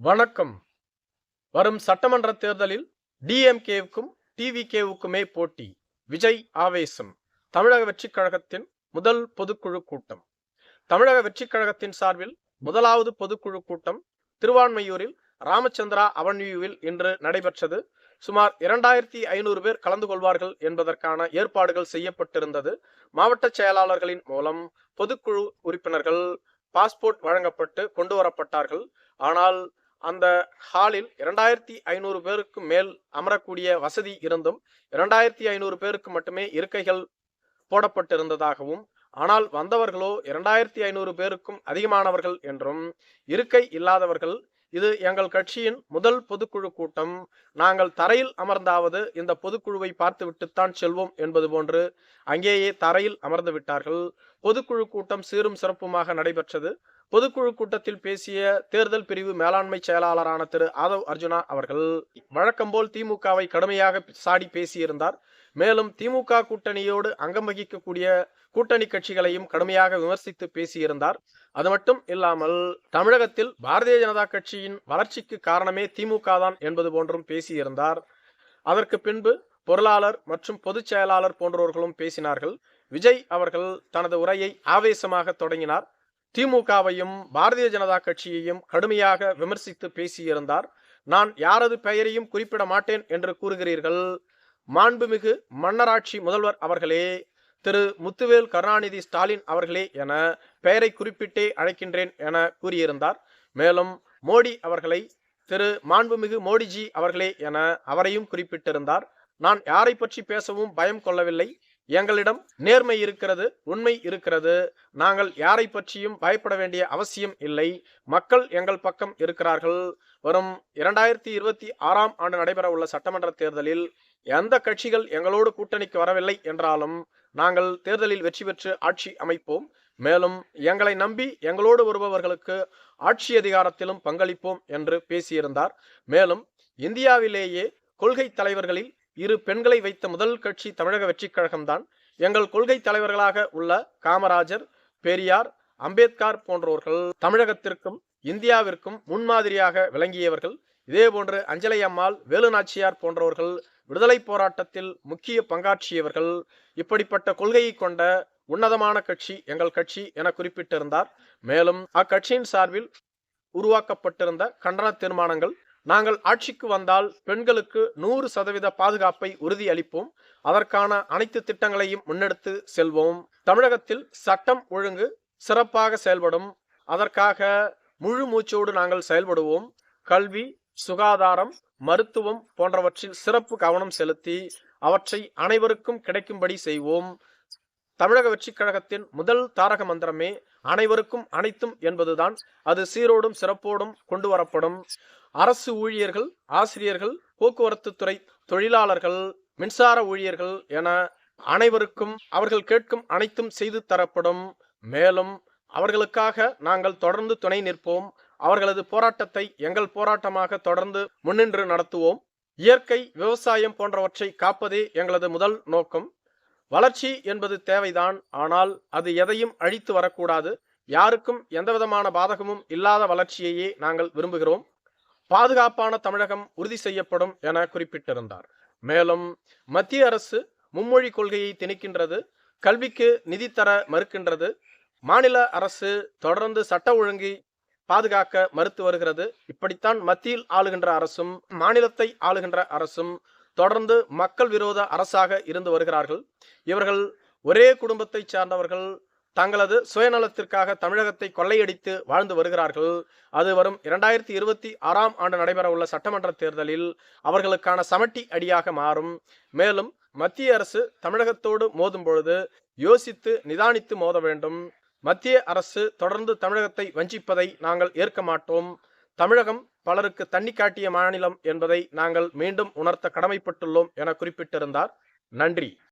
வணக்கம். வரும் சட்டமன்ற தேர்தலில் டிஎம்கேவுக்கும் டிவிகேவுக்குமே போட்டி. விஜய் ஆவேசம். தமிழக வெற்றிக் கழகத்தின் முதல் பொதுக்குழு கூட்டம். தமிழக வெற்றிக் கழகத்தின் சார்பில் முதலாவது பொதுக்குழு கூட்டம் திருவான்மையூரில் ராமச்சந்திரா அவன்யூவில் இன்று நடைபெற்றது. சுமார் இரண்டாயிரத்தி ஐநூறு பேர் கலந்து கொள்வார்கள் என்பதற்கான ஏற்பாடுகள் செய்யப்பட்டிருந்தது. மாவட்ட செயலாளர்களின் மூலம் பொதுக்குழு உறுப்பினர்கள் பாஸ்போர்ட் வழங்கப்பட்டு கொண்டு வரப்பட்டார்கள். ஆனால் அந்த ஹாலில் இரண்டாயிரத்தி ஐநூறு பேருக்கு மேல் அமரக்கூடிய வசதி இருந்தும் இரண்டாயிரத்தி ஐநூறு பேருக்கு மட்டுமே இருக்கைகள் போடப்பட்டிருந்ததாகவும் ஆனால் வந்தவர்களோ இரண்டாயிரத்தி ஐநூறு பேருக்கும் அதிகமானவர்கள் என்றும் இருக்கை இல்லாதவர்கள் இது எங்கள் கட்சியின் முதல் பொதுக்குழு கூட்டம் நாங்கள் தரையில் அமர்ந்தாவது இந்த பொதுக்குழுவை பார்த்துவிட்டுத்தான் செல்வோம் என்பது போன்று அங்கேயே தரையில் அமர்ந்து விட்டார்கள். பொதுக்குழு கூட்டம் சீரும் சிறப்புமாக நடைபெற்றது. பொதுக்குழு கூட்டத்தில் பேசிய தேர்தல் பிரிவு மேலாண்மை செயலாளரான திரு ஆதவ் அர்ஜுனா அவர்கள் வழக்கம்போல் திமுகவை கடுமையாக சாடி பேசியிருந்தார். மேலும் திமுக கூட்டணியோடு அங்கம் வகிக்கக்கூடிய கூட்டணி கட்சிகளையும் கடுமையாக விமர்சித்து பேசியிருந்தார். அது மட்டும் இல்லாமல் தமிழகத்தில் பாரதிய ஜனதா கட்சியின் வளர்ச்சிக்கு காரணமே திமுக தான் என்பது போன்றும் பேசியிருந்தார். அதற்கு பின்பு பொருளாளர் மற்றும் பொதுச் செயலாளர் போன்றவர்களும் பேசினார்கள். விஜய் அவர்கள் தனது உரையை ஆவேசமாக தொடங்கினார். திமுகவையும் பாரதிய ஜனதா கட்சியையும் கடுமையாக விமர்சித்து பேசியிருந்தார். நான் யாரது பெயரையும் குறிப்பிட மாட்டேன் என்று கூறுகிறீர்கள். மாண்புமிகு மன்னராட்சி முதல்வர் அவர்களே திரு. முத்துவேல் கருணாநிதி ஸ்டாலின் அவர்களே என பெயரை குறிப்பிட்டே அழைக்கின்றேன் என கூறியிருந்தார். மேலும் மோடி அவர்களை திரு. மாண்புமிகு மோடிஜி அவர்களே என அவரையும் குறிப்பிட்டிருந்தார். நான் யாரை பற்றி பேசவும் பயம் கொள்ளவில்லை. எங்களிடம் நேர்மை இருக்கிறது உண்மை இருக்கிறது. நாங்கள் யாரை பற்றியும் பயப்பட வேண்டிய அவசியம் இல்லை. மக்கள் எங்கள் பக்கம் இருக்கிறார்கள். வரும் இரண்டாயிரத்தி இருபத்தி ஆறாம் ஆண்டு நடைபெற உள்ள சட்டமன்ற தேர்தலில் எந்த கட்சிகள் எங்களோடு கூட்டணிக்கு வரவில்லை என்றாலும் நாங்கள் தேர்தலில் வெற்றி பெற்று ஆட்சி அமைப்போம். மேலும் எங்களை நம்பி எங்களோடு வருபவர்களுக்கு ஆட்சி அதிகாரத்திலும் பங்களிப்போம் என்று பேசியிருந்தார். மேலும் இந்தியாவிலேயே கொள்கை தலைவர்களில் இரு பெண்களை வைத்த முதல் கட்சி தமிழக வெற்றிக் கழகம்தான். எங்கள் கொள்கை தலைவர்களாக உள்ள காமராஜர் பெரியார் அம்பேத்கர் போன்றவர்கள் தமிழகத்திற்கும் இந்தியாவிற்கும் முன்மாதிரியாக விளங்கியவர்கள். இதேபோன்று அஞ்சலை அம்மாள் வேலுநாச்சியார் போன்றவர்கள் விடுதலை போராட்டத்தில் முக்கிய பங்காற்றியவர்கள். இப்படிப்பட்ட கொள்கையை கொண்ட உன்னதமான கட்சி எங்கள் கட்சி என குறிப்பிட்டிருந்தார். மேலும் அக்கட்சியின் சார்பில் உருவாக்கப்பட்டிருந்த கண்டன தீர்மானங்கள் நாங்கள் ஆட்சிக்கு வந்தால் பெண்களுக்கு நூறு சதவீத பாதுகாப்பை உறுதியளிப்போம். அதற்கான அனைத்து திட்டங்களையும் முன்னெடுத்து செல்வோம். தமிழகத்தில் சட்டம் ஒழுங்கு சிறப்பாக செயல்படும். அதற்காக முழு மூச்சோடு நாங்கள் செயல்படுவோம். கல்வி சுகாதாரம் மருத்துவம் போன்றவற்றில் சிறப்பு கவனம் செலுத்தி அவற்றை அனைவருக்கும் கிடைக்கும்படி செய்வோம். தமிழக வெற்றிக் கழகத்தின் முதல் தாரக மந்திரமே அனைவருக்கும் அனைத்தும் என்பதுதான். அது சீரோடும் சிறப்போடும் கொண்டு வரப்படும். அரசு ஊழியர்கள் ஆசிரியர்கள் போக்குவரத்து துறை தொழிலாளர்கள் மின்சார ஊழியர்கள் என அனைவருக்கும் அவர்கள் கேட்கும் அனைத்தும் செய்து தரப்படும். மேலும் அவர்களுக்காக நாங்கள் தொடர்ந்து துணை நிற்போம். அவர்களது போராட்டத்தை எங்கள் போராட்டமாக தொடர்ந்து முன்னின்று நடத்துவோம். இயற்கை விவசாயம் போன்றவற்றை காப்பதே எங்களது முதல் நோக்கம். வளர்ச்சி என்பது தேவைதான். ஆனால் அது எதையும் அழித்து வரக்கூடாது. யாருக்கும் எந்தவிதமான பாதகமும் இல்லாத வளர்ச்சியையே நாங்கள் விரும்புகிறோம். பாதுகாப்பான தமிழகம் உறுதி செய்யப்படும் என குறிப்பிட்டிருந்தார். மேலும் மத்திய அரசு மும்மொழி கொள்கையை திணிக்கின்றது கல்விக்கு நிதி தர மறுக்கின்றது மாநில அரசு தொடர்ந்து சட்ட ஒழுங்கை பாதுகாக்க மறுத்து வருகிறது. இப்படித்தான் மத்தியில் ஆளுகின்ற அரசும் மாநிலத்தை ஆளுகின்ற அரசும் தொடர்ந்து மக்கள் விரோத அரசாக இருந்து வருகிறார்கள். இவர்கள் ஒரே குடும்பத்தை சார்ந்தவர்கள் தங்களது சுயநலத்திற்காக தமிழகத்தை கொள்ளையடித்து வாழ்ந்து வருகிறார்கள். அது வரும் இரண்டாயிரத்தி இருபத்தி ஆறாம் ஆண்டு நடைபெற உள்ள சட்டமன்ற தேர்தலில் அவர்களுக்கான சமட்டி அடியாக மாறும். மேலும் மத்திய அரசு தமிழகத்தோடு மோதும் பொழுது யோசித்து நிதானித்து மோத வேண்டும். மத்திய அரசு தொடர்ந்து தமிழகத்தை வஞ்சிப்பதை நாங்கள் ஏற்க மாட்டோம். தமிழகம் பலருக்கு தண்ணி காட்டிய மாநிலம் என்பதை நாங்கள் மீண்டும் உணர்த்த கடமைப்பட்டுள்ளோம் என குறிப்பிட்டிருந்தார். நன்றி.